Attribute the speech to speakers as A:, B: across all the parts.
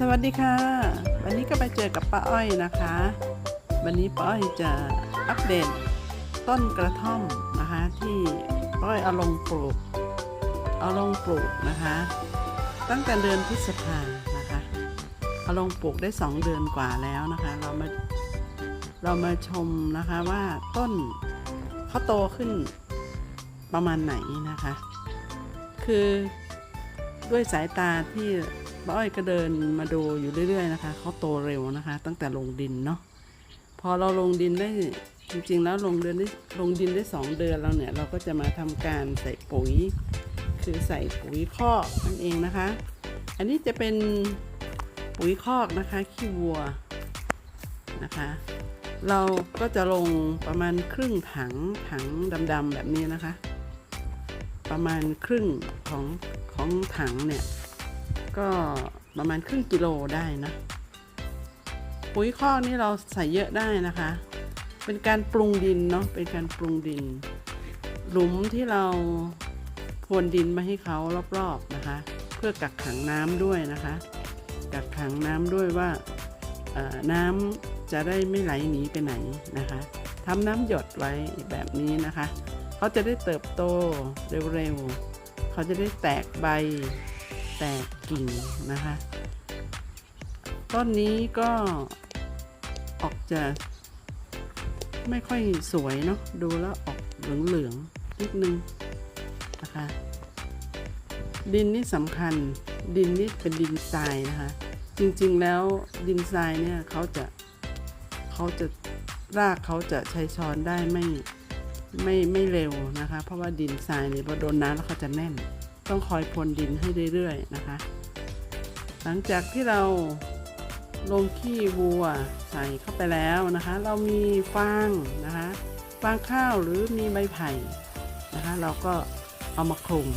A: สวัสดีค่ะ วันนี้ก็ไปเจอกับป้าอ้อยนะคะ วันนี้ป้าอ้อยจะอัปเดตต้นกระท่อมนะคะ ที่ป้าอ้อยเอาลงปลูก เอาลงปลูกนะคะ ตั้งแต่เดือนพฤษภานะคะเอาลงปลูกได้ 2 เดือนกว่าแล้วนะคะ เรามาเรามาชมนะคะว่าต้นเขาโตขึ้นประมาณไหนนะคะ คือ ด้วยสายตาที่ป้าอ้อยก็เดินมาดูอยู่เรื่อย ๆ นะคะเขาโตเร็วนะคะ ตั้งแต่ลงดินเนาะพอเราลงดินได้จริง ๆ แล้วลงเดือนได้ลงดินได้สองเดือนแล้วเนี่ย เราก็จะมาทำการใส่ปุ๋ย คือใส่ปุ๋ยคอกนั่นเองนะคะ อันนี้จะเป็นปุ๋ยคอกนะคะขี้วัวนะคะ เราก็จะลงประมาณครึ่งถังถังดำๆแบบนี้นะคะ ประมาณครึ่งของของถังเนี่ย ก็ประมาณครึ่งกิโลได้นะ ปุ๋ยคอกนี่เราใส่เยอะได้นะคะ เป็นการปรุงดินเนาะเป็นการปรุงดิน หลุมที่เราพรวนดินมาให้เขารอบๆนะคะ เพื่อกักขังน้ำด้วยนะคะ กักขังน้ำด้วยว่าน้ำจะได้ไม่ไหลหนีไปไหนนะคะทำน้ำหยดไว้แบบนี้นะคะ เขาจะได้เติบโตเร็วๆ เขาจะได้แตกใบ แตกกิ่งนะคะ ต้นนี้ก็ออกจะไม่ค่อยสวยเนาะ ดูแล้วออกเหลืองๆ นิดนึงนะคะ ดินนี่สำคัญ ดินนี่เป็นดินทรายนะคะ จริงๆแล้วดินทรายเนี่ยเขาจะเขาจะรากเขาจะใช้ช้อนได้ไม่ ไม่ไม่เร็วนะคะ เพราะว่าดินทรายเนี่ยพอโดนน้ำแล้วเขาจะแน่น ต้องคอยพรวนดินให้เรื่อยๆนะคะ หลังจากที่เราลงขี้วัวใส่เข้าไปแล้วนะคะ เรามีฟางนะคะฟางข้าวหรือมีใบไผ่นะคะ เราก็เอามาคลุม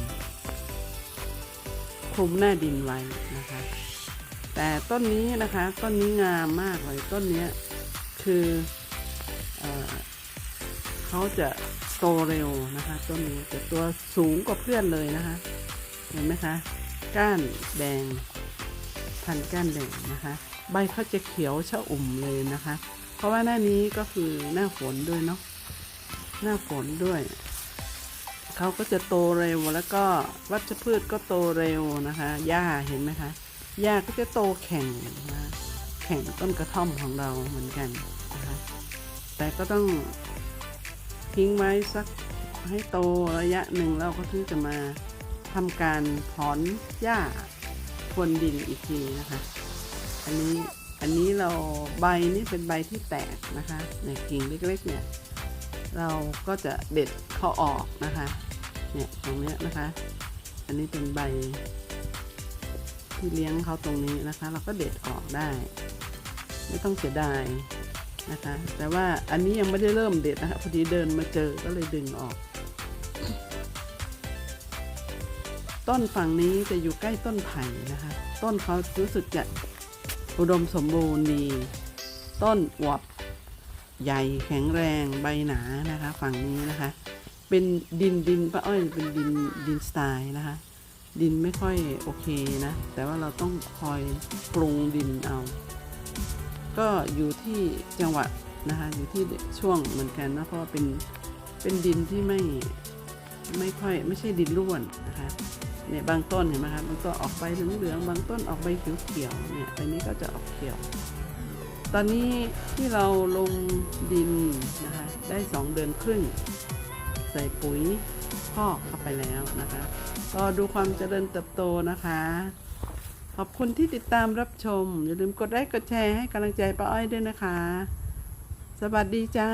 A: คลุมหน้าดินไว้นะคะ แต่ต้นนี้นะคะต้นนี้งามมากเลยต้นเนี้ยคืออ เขาจะโตเร็วนะคะ ต้นนี้แต่ตัวสูงกว่าเพื่อนเลยนะคะ เห็นไหมคะ ก้านแดง พันก้านแดงนะคะ ใบเขาจะเขียวชะอุ่มเลยนะคะ เพราะว่าหน้านี้ก็คือหน้าฝนด้วยเนาะหน้าฝนด้วยเขาก็จะโตเร็วแล้วก็วัชพืชก็โตเร็วนะคะหญ้าเห็นไหมคะหญ้าก็จะโตแข่งนะแข่งต้นกระท่อมของเราเหมือนกันนะคะแต่ก็ต้อง ทิ้งไว้สักให้โตระยะหนึ่งแล้วก็ถึงจะมาทำการถอนหญ้าพรวนดินอีกทีนะคะ อันนี้อันนี้เราใบนี่เป็นใบที่แตกนะคะในกิ่งเล็กๆเนี่ยเราก็จะเด็ดเขาออกนะคะเนี่ยตรงเนี้ยนะคะ อันนี้เป็นใบ ที่เลี้ยงเขาตรงนี้นะคะ เราก็เด็ดออกได้ ไม่ต้องเสียดาย นะคะ แต่ว่าอันนี้ยังไม่ได้เริ่มเด็ดนะคะพอดีเดินมาเจอก็เลยดึงออก ต้นฝั่งนี้จะอยู่ใกล้ต้นไผ่นะคะ ต้นเขารู้สึกจะอุดมสมบูรณ์ดี ต้นอวบใหญ่แข็งแรงใบหนานะคะ ฝั่งนี้นะคะ เป็นดินดินป้าอ้อยเป็นดินดินสไตล์นะคะ ดินไม่ค่อยโอเคนะ แต่ว่าเราต้องคอยปรุงดินเอา ก็อยู่ที่จังหวะนะคะอยู่ที่ช่วงเหมือนกันนะเพราะเป็นเป็นดินที่ไม่ไม่ค่อยไม่ใช่ดินร่วนนะคะเนี่ยบางต้นเห็นไหมคะบางต้นออกใบเหลืองๆบางต้นออกใบเขียวๆเนี่ยอันนี้ก็จะออกเขียว ตอนนี้ที่เราลงดินนะคะได้สองเดือนครึ่ง ใส่ปุ๋ยพอกเข้าไปแล้วนะคะ ก็ดูความเจริญเติบโตนะคะ ขอบคุณที่ติดตามรับชม อย่าลืมกดไลค์กดแชร์ให้กำลังใจป้าอ้อยด้วยนะคะ สวัสดีจ้า